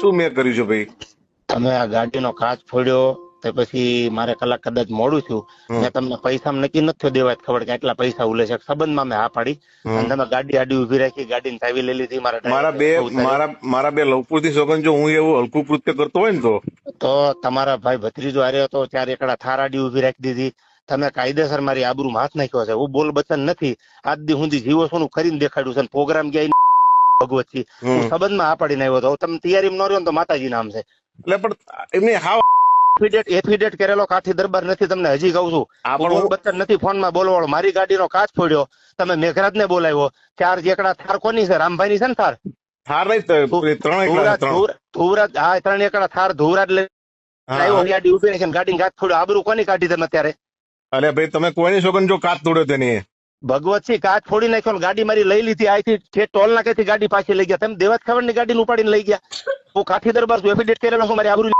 શું મેં કર્યું છે ભાઈ? તમે આ ગાડીનો કાચ ફોડ્યો તે પછી મારે કલાક કદાચ મોડું થયું. મેં તમને પૈસા નક્કી નથી દેવા ખબર કે આટલા પૈસા ઉલે છે. સંબંધમાં મેં હા પાડી. અને તમે ગાડી આડી ઊભી રાખી ગાડીની ચાવી લઈ લીધી મારા મારા બે. મારા મારા બે લવપુરથી સોગન જો હું એવું હલકું કૃત્ય કરતો હોય ને તો? તો તમારા ભાઈ ભત્રીજો હાર્યો હતો ત્યારે એકડા થાર આડી ઊભી રાખી દીધી. તમે કાયદેસર મારી આબરૂ હાથ નાખ્યો છે. હું બોલ બચન નથી. આજ દી હું જીવો છું કરીને દેખાડ્યું છે પ્રોગ્રામ ગયા ભગવતજી હું સંબંધમાં આ પાડીને આવ્યો હતો. તમે તૈયારીમાં ન રહ્યો તો માતાજી નામ છે. એટલે પણ એમની હાવ એફિડેટ એફિડેટ કરેલો કાઠી દરબાર નથી તમને હજી કહું છું. આ હું પણ બોલ બચ્ચન નથી ફોનમાં બોલવાળો. મારી ગાડીનો કાચ ફોડ્યો. તમે મેઘરાજ ને બોલાવ્યો. ચાર એકડા થાર કોની છે? રામભાઈ ની છે ને થાર? થાર નહીં ત્રણ ધુવરાજ હા ત્રણ એકડા થાર ધુવરાજ લઈ. ગાડી ઊભી રાખીને ગાડી કાચ ફોડ્યો. આબરૂ કોની કાઢી તમે અત્યારે? અરે ભાઈ તમે કોઈની સોગન જો કાચ તોડ્યો તેની ભગવતસિંહ કાચ ફોડી નાખ્યો ગાડી મારી લઈ લીધી. આથી ઠેઠ ટોલ નાકેથી ગાડી પાછી લઈ ગયા. તમે દેવાજ ખબરની ગાડી ઉપાડીને લઈ ગયા. હું કાઠી દરબાર છું એફિડેટ કરેલો છું મારી આબરૂ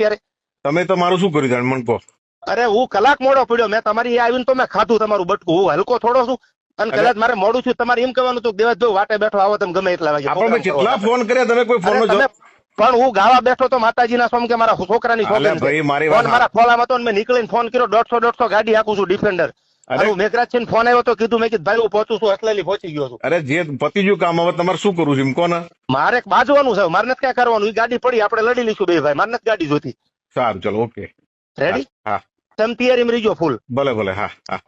ત્યારે. તમે તો મારું શું કર્યું જાણ મનકો અરે હું કલાક મોડો પડ્યો. મેં તમારી આવીને તો મેં ખાધું તમારું બટકું. હું હલકો થોડો છું અને. કદાચ મારે મોડું છું તમારે એમ કહેવાનું હતું કે દેવાજભાઈ વાટે બેઠો આવો તમે ગમે એટલા વાગે. આપણે કેટલા ફોન કર્યા? તમે કોઈ ફોન પણ હું ગાવા બેઠો તો માતાજીના સોમ કે મારા છોકરાની છે. ભાઈ મારી ખોલામાં હતો ને મેં નીકળીને ફોન કર્યો. દોઢસો દોઢસો ગાડી હાકું છું ડિફેન્ડર અરે. મેઘરાજ છે ફોન આવ્યો તો કીધું મેં કીધું ભાઈ હું પહોંચું છું પહોંચી ગયો છું. અરે જે પતી ગયું કામ હવે તમારે શું કરવું છે એમ કોને? મારે બાજવાનું છે મારે નથી ક્યાં કરવાનું. એ ગાડી પડી આપણે લડી લઈશું બે ભાઈ. મારે નથી ગાડી જોતી સારું ચલો ઓકે. રેડી હા તમે તૈયારીમાં રહીજો ફૂલ ભલે ભલે હા હા.